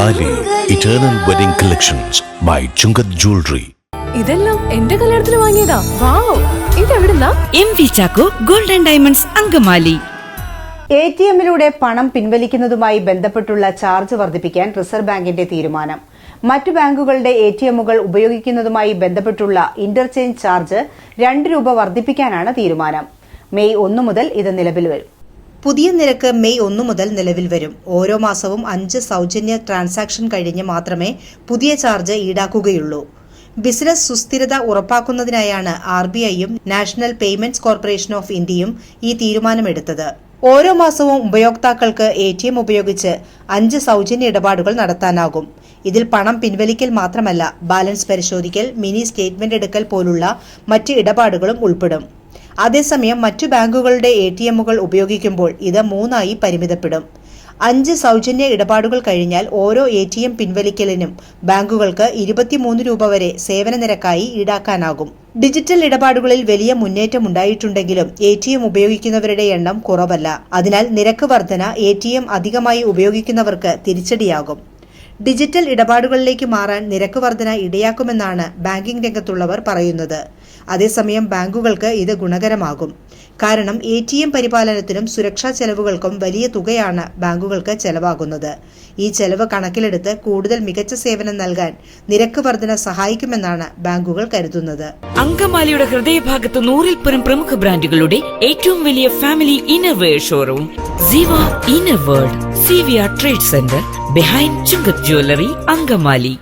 Eternal wedding collections by Chunkath jewellery ഇതെല്ലാം എന്റെ കല്യാണത്തിന് വാങ്ങിയതാ. Wow ഇതെവിടുന്നാ? M V Chacko golden diamonds Angamaly. A ടി എമ്മിലൂടെ പണം പിൻവലിക്കുന്നതുമായി ബന്ധപ്പെട്ടുള്ള ചാർജ് വർദ്ധിപ്പിക്കാൻ റിസർവ് ബാങ്കിന്റെ തീരുമാനം. മറ്റു ബാങ്കുകളുടെ എ ടി എമ്മുകൾ ഉപയോഗിക്കുന്നതുമായി ബന്ധപ്പെട്ടുള്ള ഇന്റർചേഞ്ച് ചാർജ് രണ്ട് രൂപ വർദ്ധിപ്പിക്കാനാണ് തീരുമാനം. മെയ് ഒന്ന് മുതൽ ഇത് നിലവിൽ വരും. പുതിയ നിരക്ക് മെയ് ഒന്നു മുതൽ നിലവിൽ വരും. ഓരോ മാസവും അഞ്ച് സൗജന്യ ട്രാൻസാക്ഷൻ കഴിഞ്ഞ് മാത്രമേ പുതിയ ചാർജ് ഈടാക്കുകയുള്ളൂ. ബിസിനസ് സുസ്ഥിരത ഉറപ്പാക്കുന്നതിനായാണ് ആർ ബി ഐയും നാഷണൽ പേയ്മെന്റ്സ് കോർപ്പറേഷൻ ഓഫ് ഇന്ത്യയും ഈ തീരുമാനമെടുത്തത്. ഓരോ മാസവും ഉപയോക്താക്കൾക്ക് എ ടി എം ഉപയോഗിച്ച് അഞ്ച് സൗജന്യ ഇടപാടുകൾ നടത്താനാകും. ഇതിൽ പണം പിൻവലിക്കൽ മാത്രമല്ല ബാലൻസ് പരിശോധിക്കൽ മിനി സ്റ്റേറ്റ്മെന്റ് എടുക്കൽ പോലുള്ള മറ്റ് ഇടപാടുകളും ഉൾപ്പെടും. അതേസമയം മറ്റു ബാങ്കുകളുടെ എ ടി എമ്മുകൾ ഉപയോഗിക്കുമ്പോൾ ഇത് മൂന്നായി പരിമിതപ്പെടും. അഞ്ച് സൗജന്യ ഇടപാടുകൾ കഴിഞ്ഞാൽ ഓരോ എ ടി എം പിൻവലിക്കലിനും ബാങ്കുകൾക്ക് ഇരുപത്തിമൂന്ന് രൂപ വരെ സേവന നിരക്കായി ഈടാക്കാനാകും. ഡിജിറ്റൽ ഇടപാടുകളിൽ വലിയ മുന്നേറ്റം ഉണ്ടായിട്ടുണ്ടെങ്കിലും എ ടി എം ഉപയോഗിക്കുന്നവരുടെ എണ്ണം കുറവല്ല. അതിനാൽ നിരക്ക് വർധന എ ടി എം അധികമായി ഉപയോഗിക്കുന്നവർക്ക് തിരിച്ചടിയാകും. ഡിജിറ്റൽ ഇടപാടുകളിലേക്ക് മാറാൻ നിരക്ക് വർധന ഇടയാക്കുമെന്നാണ് ബാങ്കിംഗ് രംഗത്തുള്ളവർ പറയുന്നത്. അതേസമയം ബാങ്കുകൾക്ക് ഇത് ഗുണകരമാകും. കാരണം എ ടി എം പരിപാലനത്തിനും സുരക്ഷാ ചെലവുകൾക്കും വലിയ തുകയാണ് ബാങ്കുകൾക്ക് ചെലവാകുന്നത്. ഈ ചെലവ് കണക്കിലെടുത്ത് കൂടുതൽ മികച്ച സേവനം നൽകാൻ നിരക്ക് വർധന സഹായിക്കുമെന്നാണ് ബാങ്കുകൾ കരുതുന്നത്. അങ്കമാലിയുടെ ഹൃദയഭാഗത്ത് നൂറിൽ പരം പ്രമുഖ ബ്രാൻഡുകളുടെ ഏറ്റവും വലിയ family innerwear showroom Siva inner world C V R trade centre behind Chunkath jewellery Angamaly.